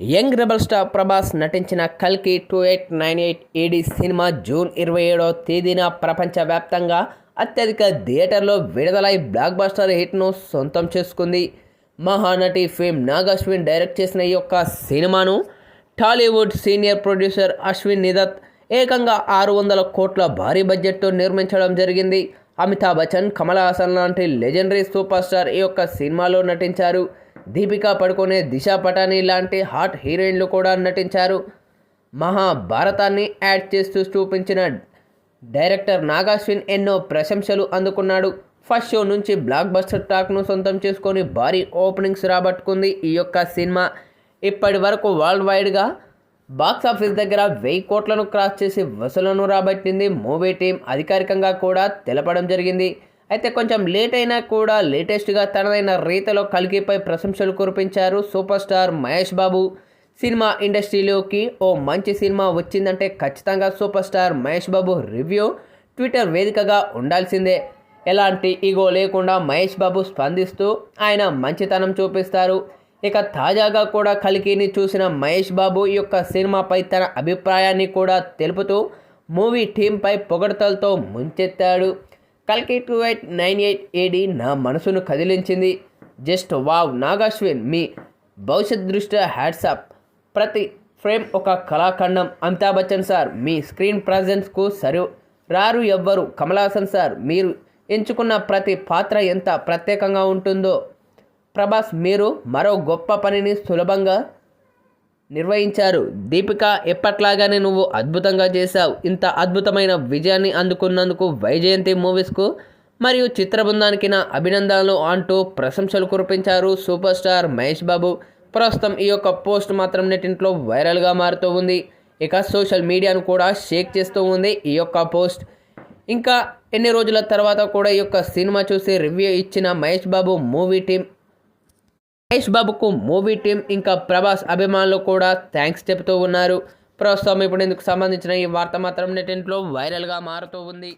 Young rebel star Prabhas నటించిన కల్కి two eight nine eight AD cinema June ఇరవై ఏడవ తేదీన ప్రపంచవ్యాప్తంగా అత్యధిక థియేటర్లో విడుదలై బ్లాక్ బస్టర్ హిట్ను సొంతం చేసుకుంది. మహానటి ఫేమ్ నాగ్ అశ్విన్ డైరెక్ట్ చేసిన ఈ యొక్క సినిమాను Tollywood senior producer Ashwini Dutt ఏకంగా ఆరు వందల కోట్ల భారీ బడ్జెట్తో నిర్మించడం జరిగింది. అమితాబ్ బచ్చన్ కమల్ హాసన్ లాంటి లెజెండరీ సూపర్ స్టార్ ఈ యొక్క సినిమాలో నటించారు. దీపికా పడుకునే దిశా పటానీ లాంటి హాట్ హీరోయిన్లు కూడా నటించారు. మహాభారతాన్ని యాడ్ చేస్తూ చూపించిన డైరెక్టర్ నాగాశ్విన్ ఎన్నో ప్రశంసలు అందుకున్నాడు. ఫస్ట్ షో నుంచి బ్లాక్ బస్టర్ టాక్ను సొంతం చేసుకొని భారీ ఓపెనింగ్స్ రాబట్టుకుంది ఈ యొక్క సినిమా. ఇప్పటి వరకు వరల్డ్ వైడ్గా బాక్స్ ఆఫీస్ దగ్గర వెయ్యి కోట్లను క్రాస్ చేసి వసూలను రాబట్టింది మూవీ టీం. అధికారికంగా కూడా తెలపడం జరిగింది. అయితే కొంచెం లేట్ అయినా కూడా లేటెస్ట్గా తనదైన రీతిలో కల్కిపై ప్రశంసలు కురిపించారు సూపర్ స్టార్ మహేష్ బాబు. సినిమా ఇండస్ట్రీలోకి ఓ మంచి సినిమా వచ్చిందంటే ఖచ్చితంగా super star Mahesh Babu review Twitter వేదికగా ఉండాల్సిందే. ఎలాంటి ఈగో లేకుండా మహేష్ బాబు స్పందిస్తూ ఆయన మంచితనం చూపిస్తారు. ఇక తాజాగా కూడా కలికిని చూసిన మహేష్ బాబు ఈ యొక్క సినిమాపై తన అభిప్రాయాన్ని కూడా తెలుపుతూ మూవీ టీంపై పొగడతలతో ముంచెత్తాడు. కల్కి two eight nine eight AD నా మనసును కదిలించింది. జస్ట్ వావ్ నాగాశ్విన్ మీ భవిష్యత్ దృష్ట్యా హ్యాట్సాప్ ప్రతి ఫ్రేమ్ ఒక కళాఖండం. అమితాబ్ బచ్చన్ సార్ మీ స్క్రీన్ ప్రజెన్స్కు సరి రారు ఎవ్వరు. కమలాసన్ సార్ మీరు ఎంచుకున్న ప్రతి పాత్ర ఎంత ప్రత్యేకంగా ఉంటుందో. ప్రభాస్ మీరు మరో గొప్ప పనిని సులభంగా నిర్వహించారు. దీపిక ఎప్పట్లాగానే నువ్వు అద్భుతంగా చేశావు. ఇంత అద్భుతమైన విజయాన్ని అందుకున్నందుకు వైజయంతి మూవీస్కు మరియు చిత్ర బృందానికి నా అభినందనలు అంటూ ప్రశంసలు కురిపించారు సూపర్ స్టార్ మహేష్ బాబు. ప్రస్తుతం ఈ యొక్క పోస్ట్ మాత్రం నెట్టింట్లో వైరల్గా మారుతూ ఉంది. ఇక సోషల్ మీడియాను కూడా షేక్ చేస్తూ ఉంది ఈ యొక్క పోస్ట్. ఇంకా ఎన్ని రోజుల తర్వాత కూడా ఈ యొక్క సినిమా చూసి రివ్యూ ఇచ్చిన మహేష్ బాబు మూవీ టీం మహేష్ బాబుకు మూవీ టీం ఇంకా ప్రభాస్ అభిమానులు కూడా థ్యాంక్స్ చెబుతూ ఉన్నారు. ప్రస్తుతం ఇప్పుడు ఇందుకు సంబంధించిన ఈ వార్త మాత్రం నెటింట్లో వైరల్గా మారుతూ ఉంది.